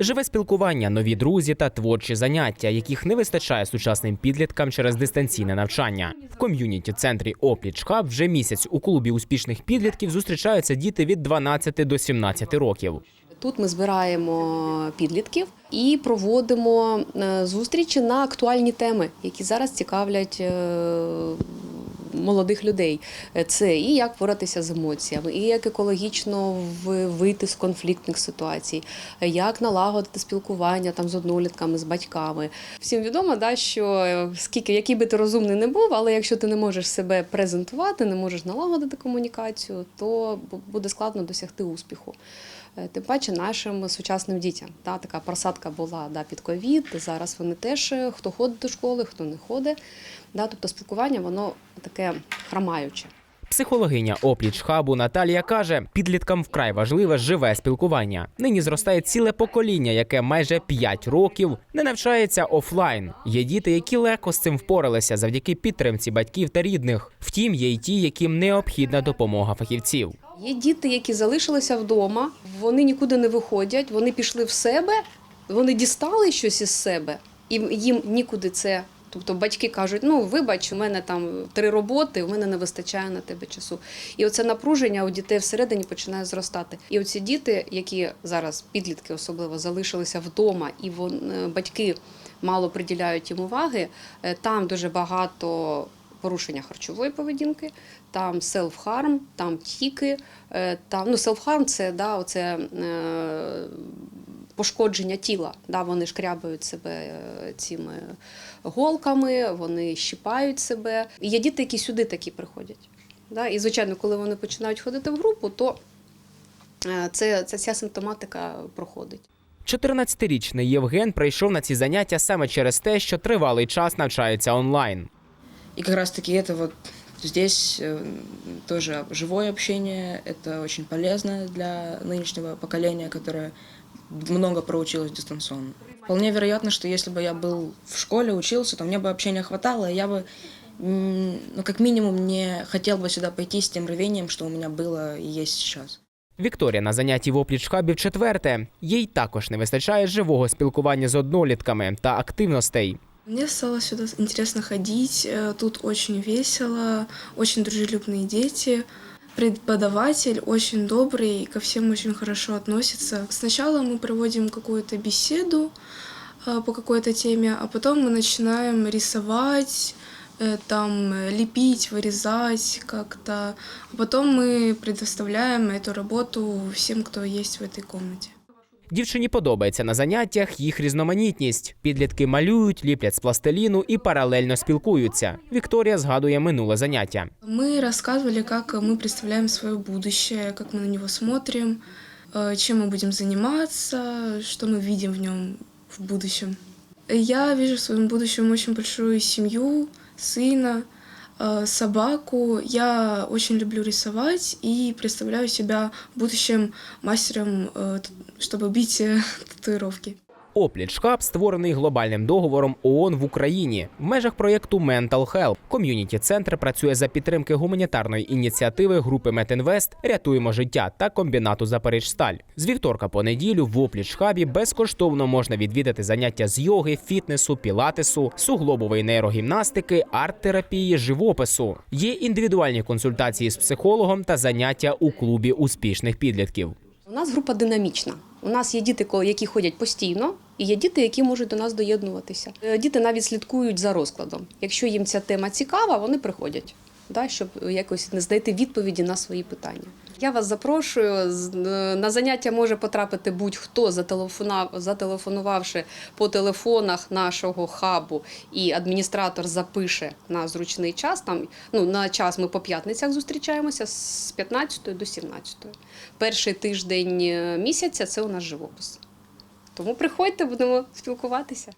Живе спілкування, нові друзі та творчі заняття, яких не вистачає сучасним підліткам через дистанційне навчання. В ком'юніті центрі Опліч Хаб вже місяць у клубі успішних підлітків зустрічаються діти від 12 до 17 років. Тут ми збираємо підлітків і проводимо е, зустрічі на актуальні теми, які зараз цікавлять е, молодих людей. Е, Це і як боротися з емоціями, і як екологічно вийти з конфліктних ситуацій, е, як налагодити спілкування там з однолітками, з батьками. Всім відомо, да, що е, скільки який би ти розумний не був, але якщо ти не можеш себе презентувати, не можеш налагодити комунікацію, то буде складно досягти успіху. Тим паче нашим сучасним дітям. Та, така просадка була да, під ковід. Зараз вони теж хто ходить до школи, хто не ходить. Да, тобто спілкування воно таке хромаюче. Психологиня опліч хабу Наталія каже, підліткам вкрай важливе живе спілкування. Нині зростає ціле покоління, яке майже 5 років не навчається офлайн. Є діти, які легко з цим впоралися завдяки підтримці батьків та рідних. Втім, є й ті, яким необхідна допомога фахівців. Є діти, які залишилися вдома, вони нікуди не виходять, вони пішли в себе, вони дістали щось із себе, і їм нікуди це. Тобто батьки кажуть, ну вибач, у мене там три роботи, у мене не вистачає на тебе часу. І оце напруження у дітей всередині починає зростати. І оці діти, які зараз підлітки особливо залишилися вдома, і вон, е, батьки мало приділяють їм уваги, е, там дуже багато порушення харчової поведінки, там селф-харм, там тіки, е, там ну селф-харм це да, оце, пошкодження тіла. Да, вони шкрябають себе е, цими голками, вони щипають себе. І є діти, які сюди такі приходять. Да? І, звичайно, коли вони починають ходити в групу, то е, це, це ця симптоматика проходить. 14-річний Євген прийшов на ці заняття саме через те, що тривалий час навчається онлайн. И как раз-таки это вот здесь э, тоже живое общение, это очень полезно для нынешнего поколения, которое много проучилось дистанционно. Вполне вероятно, что если бы я был в школе, учился, то мне бы общения хватало, и я бы, м, ну, как минимум, не хотел бы сюда пойти с тем рвением, что у меня было и есть сейчас. Вікторія на занятті в опліч хабі четверте. Їй також не вистачає живого спілкування з однолітками та активностей. Мне стало сюда интересно ходить, э, тут очень весело, очень дружелюбные дети. Преподаватель очень добрый, ко всем очень хорошо относится. Сначала мы проводим какую-то беседу э, по какой-то теме, а потом мы начинаем рисовать, э, там э, лепить, вырезать как-то. А потом мы предоставляем эту работу всем, кто есть в этой комнате. Дівчині подобається на заняттях їх різноманітність. Підлітки малюють, ліплять з пластиліну і паралельно спілкуються. Вікторія згадує минуле заняття. Мы рассказывали, как мы представляем свое будущее, как мы на него смотрим, э, чем мы будем заниматься, что мы видим в нем в будущем. Я вижу в своем будущем очень большую семью, сына, э, собаку. Я очень люблю рисовать и представляю себя в будущем мастером, э, т- чтобы бить э, татуировки. Опліч хаб створений глобальним договором ООН в Україні в межах проєкту Mental Health. Ком'юніті центр працює за підтримки гуманітарної ініціативи групи Метінвест Рятуємо життя та комбінату Запоріжсталь. З вівторка по неділю в опліч хабі безкоштовно можна відвідати заняття з йоги, фітнесу, пілатесу, суглобової нейрогімнастики, арт-терапії, живопису. Є індивідуальні консультації з психологом та заняття у клубі успішних підлітків. У нас група динамічна. У нас є діти, які ходять постійно, і є діти, які можуть до нас доєднуватися. Е, Діти навіть слідкують за розкладом. Якщо їм ця тема цікава, вони приходять, да, щоб якось не знайти відповіді на свої питання. Я вас запрошую. Е, На заняття може потрапити будь-хто, зателефонувавши по телефонах нашого хабу, і адміністратор запише на зручний час. Там ну на час ми по п'ятницях зустрічаємося з 15 до 17. Перший тиждень е, місяця це у нас живопис. Тому приходьте, будемо спілкуватися.